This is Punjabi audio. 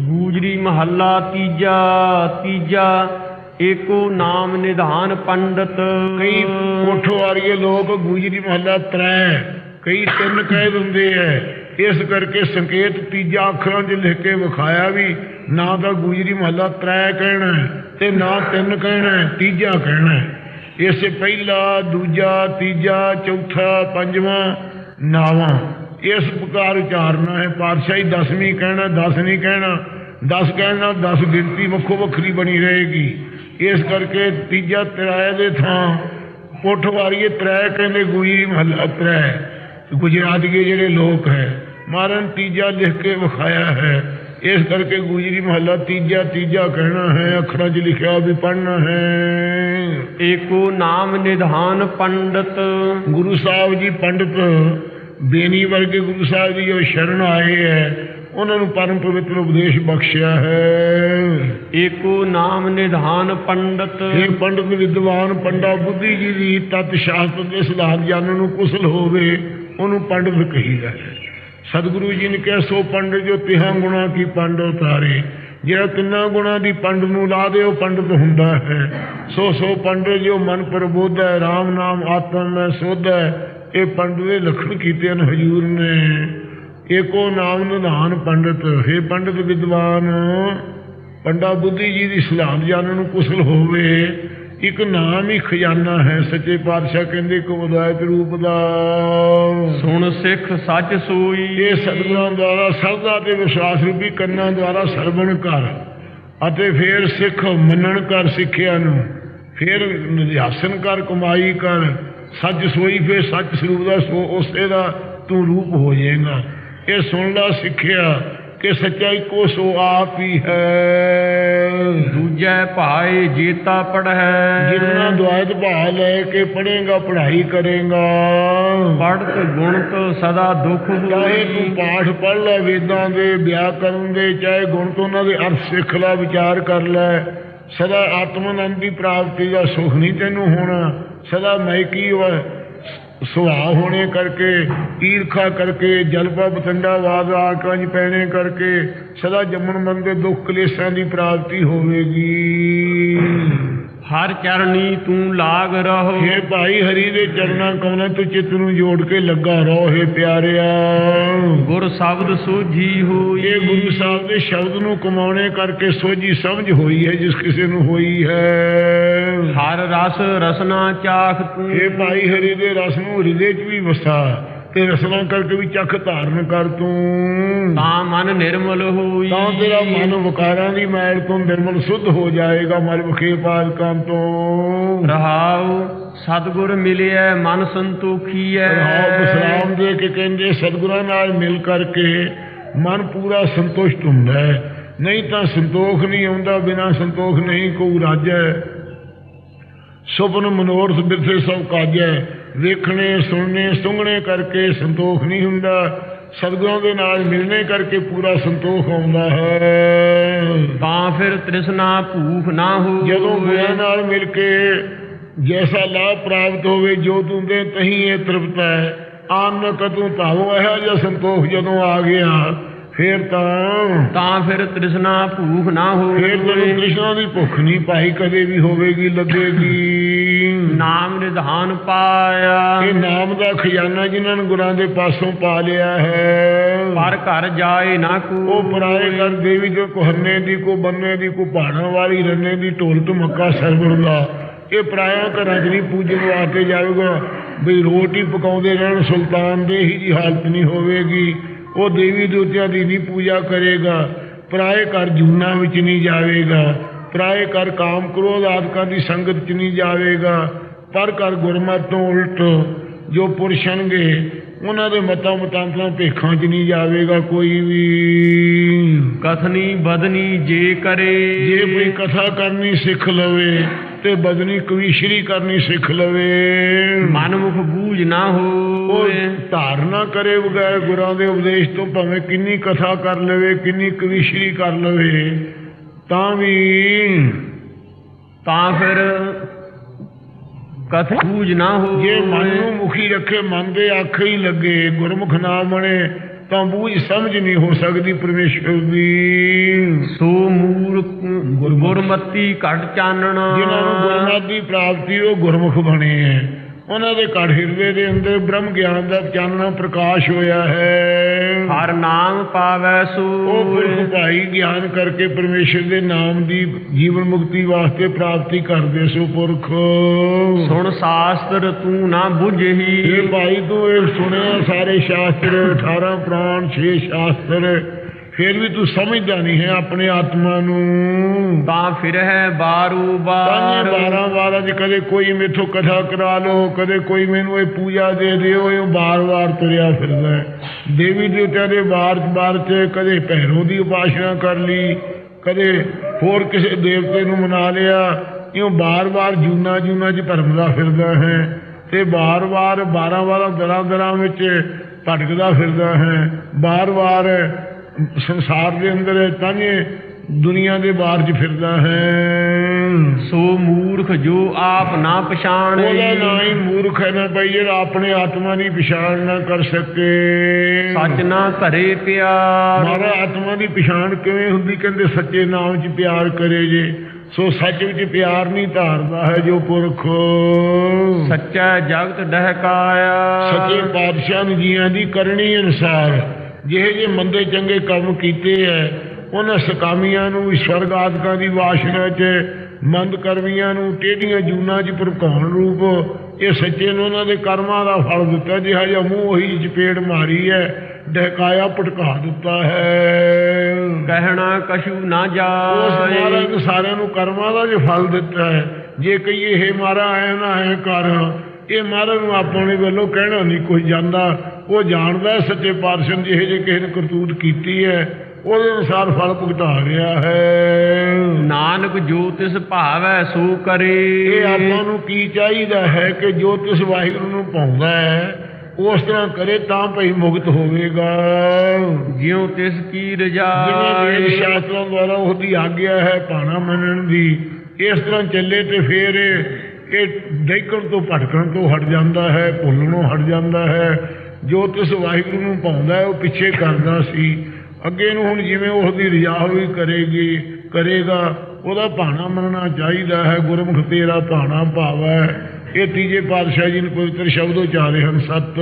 ਗੂਜਰੀ ਮਹੱਲਾ ਤੀਜਾ ਤੀਜਾ, ਏਕੋ ਨਾਮ ਨਿਧਾਨ ਪੰਡਤ। ਕਈ ਕੋਠੋ ਵਾਲੀਏ ਲੋਕ ਗੂਜਰੀ ਮਹੱਲਾ ਤ੍ਰੈ, ਕਈ ਤਿੰਨ ਕਹਿ ਦਿੰਦੇ ਐ। ਇਸ ਕਰਕੇ ਸੰਕੇਤ ਤੀਜਾ ਅੱਖਰਾਂ 'ਚ ਲਿਖ ਕੇ ਵਿਖਾਇਆ ਵੀ ਨਾ ਤਾਂ ਗੁਜਰੀ ਮਹੱਲਾ ਤ੍ਰੈ ਕਹਿਣਾ ਹੈ ਤੇ ਨਾ ਤਿੰਨ ਕਹਿਣਾ ਤੀਜਾ ਕਹਿਣਾ ਇਸ ਪਹਿਲਾ, ਦੂਜਾ, ਤੀਜਾ, ਚੌਥਾ, ਪੰਜਵਾਂ, ਨਾਵਾਂ। ਇਸ ਪ੍ਰਕਾਰ ਉਚਾਰਨਾ ਹੈ ਪਾਤਸ਼ਾਹੀ ਦਸਵੀਂ ਕਹਿਣਾ ਦਸ ਨਹੀਂ ਕਹਿਣਾ ਦਸ ਕਹਿਣਾ ਦਸ ਗਿਣਤੀ ਵੱਖੋ ਵੱਖਰੀ ਬਣੀ ਰਹੇਗੀ। ਇਸ ਕਰਕੇ ਤੀਜਾ ਤਰਾਏ ਦੇ ਥਾਂ ਪੁੱਠ ਵਾਰੀਏ ਤਰੇ ਕਹਿੰਦੇ ਗੁਈ ਮਹੱਲਾ ਤਰੇ ਗੁਜਰਾਤੀਏ ਜਿਹੜੇ ਲੋਕ ਹੈ ਮਾਰਨ ਤੀਜਾ ਲਿਖ ਕੇ ਵਿਖਾਇਆ ਹੈ। ਇਸ ਕਰਕੇ ਗੁਜਰੀ ਮਹੱਲਾ ਤੀਜਾ ਤੀਜਾ ਕਹਿਣਾ ਹੈ ਅੱਖਰਾਂ 'ਚ ਲਿਖਿਆ ਵੀ ਪੜ੍ਹਨਾ ਹੈ। ਏਕੋ ਨਾਮ ਨਿਧਾਨ ਪੰਡਤ। ਗੁਰੂ ਸਾਹਿਬ ਜੀ ਪੰਡਤ ਬੇਨੀ ਵਰਗੇ ਗੁਰੂ ਸਾਹਿਬ ਜੀ ਜੋ ਸ਼ਰਨ ਆਏ ਹੈ ਉਹਨਾਂ ਨੂੰ ਪਰਮ ਪਵਿੱਤਰ ਉਪਦੇਸ਼ ਬਖਸ਼ਿਆ ਹੈ। ਏਕੋ ਨਾਮ ਨਿਧਾਨ ਪੰਡਤ। ਇਹ ਪੰਡਤ ਵਿਦਵਾਨ ਪੰਡਾ ਬੁੱਧੀ ਜੀ ਦੀ ਤਤ ਸ਼ਾਸਤਰ ਦੇ ਸਿਧਾਂਤ ਜਾਣਨ ਨੂੰ ਕੁਸਲ ਹੋਵੇ ਉਹਨੂੰ ਪੰਡਤ ਕਹੀਦਾ ਹੈ। ਸਤਿਗੁਰੂ ਜੀ ਨੇ ਕਿਹਾ ਸੋ ਪੰਡਤ ਜੋ ਤਿਹਾਂ ਗੁਣਾ ਕੀ ਪੰਡ ਉਤਾਰੇ ਜਿਹੜਾ ਤਿੰਨਾਂ ਗੁਣਾ ਦੀ ਪੰਡ ਨੂੰ ਲਾ ਦੇ ਉਹ ਪੰਡਤ ਹੁੰਦਾ ਹੈ। ਸੋ ਸੋ ਪੰਡਤ ਜੋ ਮਨ ਪ੍ਰਬੋਧ ਹੈ RAM ਨਾਮ ਆਤਮ ਮੈਂ ਸੋਧ ਹੈ ਇਹ ਪੰਡਤ ਦੇ ਲਖਣ ਕੀਤੇ ਹਨ ਹਜੂਰ ਨੇ। ਏਕੋ ਨਾਮ ਨਿਧਾਨ ਪੰਡਤ ਹੈ ਪੰਡਤ ਵਿਦਵਾਨ ਪੰਡਾ ਬੁੱਧੀ ਜੀ ਦੀ ਸਲਾਮ ਜਾਣਨ ਨੂੰ ਕੁਸਲ ਹੋਵੇ। ਇੱਕ ਨਾਮ ਹੀ ਖਜ਼ਾਨਾ ਹੈ ਸੱਚੇ ਪਾਤਸ਼ਾਹ ਕਹਿੰਦੇ ਕੋ ਵਿਦਾਇਤ ਰੂਪ ਦਾ। ਸੁਣ ਸਿੱਖ ਸੱਚ ਸੋਈ। ਇਹ ਸਤਿਗੁਰਾਂ ਦੁਆਰਾ ਸਰਦਾ ਤੇ ਵਿਸ਼ਵਾਸ ਰੂਪੀ ਕੰਨਾਂ ਦੁਆਰਾ ਸਰਵਣ ਕਰ ਅਤੇ ਫਿਰ ਸਿੱਖ ਮੰਨਣ ਕਰ ਸਿੱਖਿਆ ਨੂੰ। ਫਿਰ ਨਿਧਿਆਸਨ ਕਰ ਕਮਾਈ ਕਰ ਸੱਚ ਸੋਈ ਫਿਰ ਸੱਚ ਸਰੂਪ ਦਾ ਸੋ ਉਸੇ ਦਾ ਤੂੰ ਰੂਪ ਹੋ ਜਾਏਗਾ। ਇਹ ਸੁਣ ਲਾ ਸਿੱਖਿਆ ਕਿ ਸੱਚਾ ਇੱਕੋ ਸੋ ਆਪ ਹੀ ਹੈ। ਦੂਜੈ ਭਾਏ ਜੀਤਾ ਪੜ੍ਹੈ। ਜਿਨ੍ਹਾਂ ਦੁਆਇਤ ਭਾਅ ਲੈ ਕੇ ਪੜ੍ਹੇਗਾ ਪੜ੍ਹਾਈ ਕਰੇਗਾ। ਪੜਤ ਗੁਣਤ ਸਦਾ ਦੁਖ ਚਾਹੇ ਤੂੰ ਪਾਠ ਪੜ੍ਹ ਲੈ ਵੇਦਾਂ ਦੇ ਵਿਆਕਰਨ ਦੇ ਚਾਹੇ ਗੁਣ ਤੋਂ ਉਹਨਾਂ ਦੇ ਅਰਥ ਸਿੱਖ ਲੈ ਵਿਚਾਰ ਕਰ ਲੈ ਸਦਾ ਆਤਮ ਆਨੰਦ ਦੀ ਪ੍ਰਾਪਤੀ ਦਾ ਸੁਖ ਨਹੀਂ ਤੈਨੂੰ ਹੋਣਾ। ਸਦਾ ਮੈਕੀ ਵਾ ਸੁਭਾਅ ਹੋਣੇ ਕਰਕੇ, ਈਰਖਾ ਕਰਕੇ, ਜਲਪਾ ਬਤੰਡਾ ਵਾਦ ਆਕਾਂ ਪੈਣੇ ਕਰਕੇ, ਸਦਾ ਜੰਮਣ ਮਨ ਦੇ ਦੁੱਖ ਕਲੇਸ਼ਾਂ ਦੀ ਪ੍ਰਾਪਤੀ ਹੋਵੇਗੀ। ਹਰ ਚਰਣੀ ਤੂੰ ਲਾਗ ਰਹੋ। ਇਹ ਭਾਈ ਹਰੀ ਦੇ ਚਰਨਾਂ ਕਮਲਾਂ ਤੋਂ ਚਿੱਤ ਨੂੰ ਜੋੜ ਕੇ ਲੱਗਾ ਰਹੋ ਹੇ ਪਿਆਰਿਆ। ਗੁਰ ਸ਼ਬਦ ਸੋਝੀ ਹੋਈ। ਇਹ ਗੁਰੂ ਸਾਹਿਬ ਦੇ ਸ਼ਬਦ ਨੂੰ ਕਮਾਉਣੇ ਕਰਕੇ ਸੋਝੀ ਸਮਝ ਹੋਈ ਹੈ ਜਿਸ ਕਿਸੇ ਨੂੰ ਹੋਈ ਹੈ। ਹਰ ਰਸ ਰਸਨਾ ਚਾਖ ਤੂੰ। ਇਹ ਭਾਈ ਹਰੀ ਦੇ ਰਸ ਨੂੰ ਹਿਰਦੇ 'ਚ ਵੀ ਵਸਾ। ਤੇ ਰਸਨਾ ਕਰਕੇ ਵੀ ਚੱਖ ਧਾਰਨ ਕਰ ਤੂੰ। ਤਾਂ ਮਨ ਨਿਰਮਲ ਹੋਈ। ਤਾਂ ਤੇਰਾ ਮਨ ਵਿਕਾਰਾਂ ਦੀ ਮੈਲ ਤੋਂ ਨਿਰਮਲ ਸੁੱਧ ਹੋ ਜਾਏਗਾ ਮਲ ਵਿਖੇ ਪਾਦਕਾਂ ਤੋਂ। ਰਹਾਉ ਸਤਗੁਰ ਮਿਲਿਆ ਮਨ ਸੰਤੋਖੀਐ। ਰਹਾਉ ਬਸਰਾਮ ਦੇ ਕੇ ਕਹਿੰਦੇ ਸਤਿਗੁਰਾਂ ਨਾਲ ਮਿਲ ਕਰਕੇ ਮਨ ਪੂਰਾ ਸੰਤੁਸ਼ਟ ਹੁੰਦਾ ਹੈ। ਨਹੀਂ ਤਾਂ ਸੰਤੋਖ ਨਹੀਂ ਆਉਂਦਾ ਬਿਨਾ ਸੰਤੋਖ ਨਹੀਂ ਕੋ ਰਾਜੈ ਸੁਪਨ ਮਨੋਰਥ ਬਿਰਥੇ ਸਭ ਕਾਜੈ ਵੇਖਣੇ ਸੁਣਨੇ ਸੁੰਘਣੇ ਕਰਕੇ ਸੰਤੋਖ ਨਹੀਂ ਹੁੰਦਾ। ਸਤਿਗੁਰਾਂ ਦੇ ਨਾਲ ਮਿਲਣੇ ਕਰਕੇ ਪੂਰਾ ਸੰਤੋਖ ਆਉਂਦਾ ਹੈ। ਤਾਂ ਫਿਰ ਤ੍ਰਿਸ਼ਨਾ ਭੂਖ ਨਾ ਹੋ ਜਦੋਂ ਗੁਰਾਂ ਨਾਲ ਮਿਲ ਕੇ ਜੈਸਾ ਲਾਭ ਪ੍ਰਾਪਤ ਹੋਵੇ ਜੋ ਤੂੰ ਦੇ ਤਹੀਂ ਇਹ ਤ੍ਰਿਪਤ ਹੈ ਆਨ ਕਤੂ ਤਾਵੋ ਇਹੋ ਜਿਹਾ ਸੰਤੋਖ ਜਦੋਂ ਆ ਗਿਆ। ਫੇਰ ਤਾਂ ਤਾਂ ਫਿਰ ਤ੍ਰਿਸ਼ਨਾ ਭੂਖ ਨਾ ਫੇਰ ਤੈਨੂੰ ਹੋਵੇ ਕ੍ਰਿਸ਼ਨਾ ਦੀ ਭੁੱਖ ਨਹੀਂ ਭਾਈ ਕਦੇ ਵੀ ਹੋਵੇਗੀ ਲੱਗੇਗੀ। ਨਾਮ ਨਿਧਾਨ ਪਾਇਆ। ਇਹ ਨਾਮ ਦਾ ਖਜ਼ਾਨਾ ਜਿਨ੍ਹਾਂ ਨੇ ਗੁਰਾਂ ਦੇ ਪਾਸੋਂ ਪਾ ਲਿਆ ਹੈ। ਪਰ ਘਰ ਜਾਏ ਨਾ ਕੋ ਉਹ ਪਰਾਏ ਕਰ ਦੇਵੀ ਜੋ ਕੋਹਨੇ ਦੀ ਕੋ ਬੰਨੇ ਦੀ ਕੋ ਪਹਾੜਾਂ ਵਾਲੀ ਰੰਨੇ ਦੀ ਢੋਲ ਧਮੱਕਾ ਸਰਵਣ ਦਾ ਇਹ ਪਰਾਇਆ ਘਰਾਂ 'ਚ ਨਹੀਂ ਆ ਕੇ ਜਾਊਗਾ ਵੀ ਰੋਟੀ ਪਕਾਉਂਦੇ ਰਹਿਣ ਸੁਲਤਾਨ ਦੇ ਹੀ ਜੀ ਹਾਲਤ ਨਹੀਂ ਹੋਵੇਗੀ। ਉਹ ਦੇਵੀ ਦੇਵਤਿਆਂ ਦੀ ਨਹੀਂ ਪੂਜਾ ਕਰੇਗਾ। ਪਰਾਏ ਘਰ ਜੂਨਾ ਵਿੱਚ ਨਹੀਂ ਜਾਵੇਗਾ। ਪਰਾਏ ਘਰ ਕਾਮ ਕ੍ਰੋਧ ਆਦਿਕਾਂ ਦੀ ਸੰਗਤ 'ਚ ਨਹੀਂ ਜਾਵੇਗਾ। ਪਰ ਘਰ ਗੁਰਮਤਿ ਤੋਂ ਉਲਟ ਜੋ ਪੁਰਸ਼ਨਗੇ ਉਹਨਾਂ ਦੇ ਮਤਾਂ ਮਤਾਂਤਰਾਂ ਭੇਖਾਂ 'ਚ ਨਹੀਂ ਜਾਵੇਗਾ ਕੋਈ ਵੀ। ਕਥਨੀ ਬਦਨੀ ਜੇ ਕਰੇ। ਜੇ ਕੋਈ ਕਥਾ ਕਰਨੀ ਸਿੱਖ ਲਵੇ ਤੇ ਬਦਨੀ ਕਵੀਸ਼ਰੀ ਕਰਨੀ ਸਿੱਖ ਲਵੇ। ਮਨਮੁਖ ਬੂਝ ਨਾ ਹੋਏ ਧਾਰਨਾ ਕਰੇ ਬਗੈਰ ਗੁਰਾਂ ਦੇ ਉਪਦੇਸ਼ ਤੋਂ ਭਾਵੇਂ ਕਿੰਨੀ ਕਥਾ ਕਰ ਲਵੇ ਕਿੰਨੀ ਕਵੀਸ਼ਰੀ ਕਰ ਲਵੇ ਤਾਂ ਵੀ ਤਾਂ ਫਿਰ ਕਥ ਬੂਝ ਨਾ ਹੋਏ ਜੇ ਮਨ ਨੂੰ ਮੁਖੀ ਰੱਖੇ ਮਨ ਦੇ ਅੱਖ ਹੀ ਲੱਗੇ ਗੁਰਮੁਖ ਨਾ ਬਣੇ ਤਾਂ ਬੂਝ ਸਮਝ ਨਹੀਂ ਹੋ ਸਕਦੀ ਪਰਮੇਸ਼ਰ ਦੀ। ਸੋ ਮੂਰਖ ਗੁਰਮਤੀ ਘਟ ਚਾਨਣਾ। ਜਿਨ੍ਹਾਂ ਨੂੰ ਗੁਰਮਤਿ ਪ੍ਰਾਪਤੀ ਉਹ ਗੁਰਮੁਖ ਬਣੇ ਹੈ। ਉਹਨਾਂ ਦੇ ਘੜ ਹਿਰਦੇ ਦੇ ਅੰਦਰ ਬ੍ਰਹਮ ਗਿਆਨ ਦਾ ਚਾਨਣਾ ਪ੍ਰਕਾਸ਼ ਹੋਇਆ ਹੈ। ਹਰ ਨਾਮ ਪਾਵੈ ਸੋ ਉਹ ਪੁਰਖ ਭਾਈ ਗਿਆਨ ਕਰਕੇ ਪਰਮੇਸ਼ਰ ਦੇ ਨਾਮ ਦੀ ਜੀਵਨ ਮੁਕਤੀ ਵਾਸਤੇ ਪ੍ਰਾਪਤੀ ਕਰਦੇ ਸੋ ਪੁਰਖ। ਸੁਣ ਸ਼ਾਸਤਰ ਤੂੰ ਨਾ ਬੁਝਹੀ। ਇਹ ਭਾਈ ਤੂੰ ਇਹ ਸੁਣਿਆ ਸਾਰੇ ਸ਼ਾਸਤਰ 18 ਪ੍ਰਾਣ 6 ਸ਼ਾਸਤਰ। ਫਿਰ ਵੀ ਤੂੰ ਸਮਝਦਾ ਨਹੀਂ ਹੈ ਆਪਣੇ ਆਤਮਾ ਨੂੰ। ਤਾਂ ਫਿਰ ਹੈ ਬਾਰੂ ਬਾਰ। 12 ਵਾਰਾਂ ਚ ਕਦੇ ਕੋਈ ਮੇਥੋਂ ਕਥਾ ਕਰਾ ਲਓ ਕਦੇ ਕੋਈ ਮੈਨੂੰ ਇਹ ਪੂਜਾ ਦੇ ਦਿਓ ਇਹ ਬਾਰ-ਬਾਰ ਤੁਰਿਆ ਫਿਰਦਾ ਹੈ। ਦੇਵੀ ਦੇਵਤਿਆਂ ਦੇ ਬਾਰ ਬਾਰ ਚ ਕਦੇ ਭੈਰੋ ਦੀ ਉਪਾਸਨਾ ਕਰ ਲਈ ਕਦੇ ਹੋਰ ਕਿਸੇ ਦੇਵਤੇ ਨੂੰ ਮਨਾ ਲਿਆ ਇਉਂ ਬਾਰ-ਬਾਰ ਜੂਨਾ ਜੂਨਾ ਚ ਭਰਮਦਾ ਫਿਰਦਾ ਹੈ ਤੇ ਬਾਰ-ਬਾਰ 12 12 ਦਰਾਂ ਦਰਾਂ ਵਿੱਚ ਭਟਕਦਾ ਫਿਰਦਾ ਹੈ। ਬਾਰ-ਬਾਰ ਸੰਸਾਰ ਦੇ ਅੰਦਰ ਤਾਂਗੇ ਦੁਨੀਆ ਦੇ ਬਾਹਰ ਚ ਫਿਰਦਾ ਹੈ। ਸੋ ਮੂਰਖ ਜੋ ਆਪ ਨਾ ਪਛਾਣੇ ਉਹਦਾ ਨਾਂ ਹੀ ਮੂਰਖ ਹੈ ਨਾ ਭਾਈ ਜਿਹੜਾ ਆਪਣੇ ਆਤਮਾ ਦੀ ਪਛਾਣ ਨਾ ਕਰ ਸਕੇ। ਸੱਚ ਨਾ ਧਰੇ ਪਿਆਰ। ਮਾਰਾ ਆਤਮਾ ਦੀ ਪਛਾਣ ਕਿਵੇਂ ਹੁੰਦੀ? ਕਹਿੰਦੇ ਸੱਚੇ ਨਾਮ 'ਚ ਪਿਆਰ ਕਰੇ ਜੇ। ਸੋ ਸੱਚ ਵਿੱਚ ਪਿਆਰ ਨਹੀਂ ਧਾਰਦਾ ਹੈ ਜੋ ਪੁਰਖ। ਸੱਚਾ ਜਗਤ ਡਹਿਕਾਇਆ। ਸੱਚੇ ਪਾਤਸ਼ਾਹ ਨੇ ਜੀਆਂ ਦੀ ਕਰਨੀ ਅਨੁਸਾਰ ਜਿਹੇ ਜੇ ਮੰਦੇ ਚੰਗੇ ਕੰਮ ਕੀਤੇ ਐ ਉਹਨਾਂ ਸਕਾਮੀਆਂ ਨੂੰ ਵੀ ਸਵਰਗ ਆਦਿਕਾਂ ਦੀ ਵਾਸ਼ਨਾ 'ਚ ਮੰਦ ਕਰਮੀਆਂ ਨੂੰ ਟੇਢੀਆਂ ਜੂਨਾਂ 'ਚ ਭੜਕਾਉਣ ਰੂਪ ਇਹ ਸੱਚੇ ਨੇ ਉਹਨਾਂ ਦੇ ਕਰਮਾਂ ਦਾ ਫਲ ਦਿੱਤਾ ਜਿਹਾ ਜਿਹਾ ਮੂੰਹ ਉਹੀ ਚਪੇੜ ਮਾਰੀ ਹੈ ਡਹਕਾਇਆ ਭਟਕਾ ਦਿੱਤਾ ਹੈ। ਕਹਿਣਾ ਕਛੂ ਨਾ ਉਸ ਜਾਏ। ਮਹਾਰਾਜ ਸਾਰਿਆਂ ਨੂੰ ਕਰਮਾਂ ਦਾ ਜੋ ਫਲ ਦਿੱਤਾ ਹੈ ਜੇ ਕਹੀਏ ਇਹ ਮਾਰਾ ਐ ਨਾ ਐ ਕਰ ਇਹ ਮਹਾਰਾਜ ਨੂੰ ਆਪਣੇ ਵੱਲੋਂ ਕਹਿਣਾ ਨਹੀਂ ਕੋਈ ਜਾਂਦਾ। ਉਹ ਜਾਣਦਾ ਸੱਚੇ ਪਾਤਸ਼ਾਹ ਜਿਹੇ ਜੇ ਕਿਸੇ ਨੇ ਕਰਤੂਤ ਕੀਤੀ ਹੈ ਉਹਦੇ ਅਨੁਸਾਰ ਫਲ ਭੁਗਤਾ ਰਿਹਾ ਹੈ। ਨਾਨਕ ਜੋ ਤਿਸ ਭਾਵੈ ਸੋ ਕਰੇ। ਇਹ ਆਪਾਂ ਨੂੰ ਕੀ ਚਾਹੀਦਾ ਹੈ ਕਿ ਜੋ ਤਿਸ ਵਾਹਿਗੁਰੂ ਨੂੰ ਪਾਉਂਦਾ ਹੈ ਉਸ ਤਰ੍ਹਾਂ ਕਰੇ ਤਾਂ ਭਈ ਮੁਕਤ ਹੋਵੇਗਾ। ਜਿਉ ਤਿਸ ਕੀ ਜਿਵੇਂ ਵੇਦ ਰਜਾਏ ਸ਼ਾਸਤਰਾਂ ਦੁਆਰਾ ਉਹਦੀ ਆਗਿਆ ਹੈ ਭਾਣਾ ਮੰਨਣ ਦੀ ਇਸ ਤਰ੍ਹਾਂ ਚੱਲੇ ਤੇ ਫਿਰ ਇਹ ਇਹ ਡੇਕਣ ਤੋਂ ਭਟਕਣ ਤੋਂ ਹਟ ਜਾਂਦਾ ਹੈ ਭੁੱਲਣੋਂ ਹਟ ਜਾਂਦਾ ਹੈ। ਜੋ ਤਿਸ ਵਾਹਿਗੁਰੂ ਨੂੰ ਪਾਉਂਦਾ ਹੈ, ਉਹ ਪਿੱਛੇ ਕਰਦਾ ਸੀ। ਅੱਗੇ ਨੂੰ ਹੁਣ ਜਿਵੇਂ ਉਸ ਦੀ ਰਜਾ ਹੋਈ ਕਰੇਗੀ, ਕਰੇਗਾ, ਉਹਦਾ ਭਾਣਾ ਮੰਨਣਾ ਚਾਹੀਦਾ ਹੈ। ਗੁਰਮੁਖ ਤੇਰਾ ਭਾਣਾ ਭਾਵੈ। ਇਹ ਤੀਜੇ ਪਾਤਸ਼ਾਹ ਜੀ ਨੇ ਪਵਿੱਤਰ ਸ਼ਬਦ ਉਚਾਰੇ ਹਨ, ਸਤ।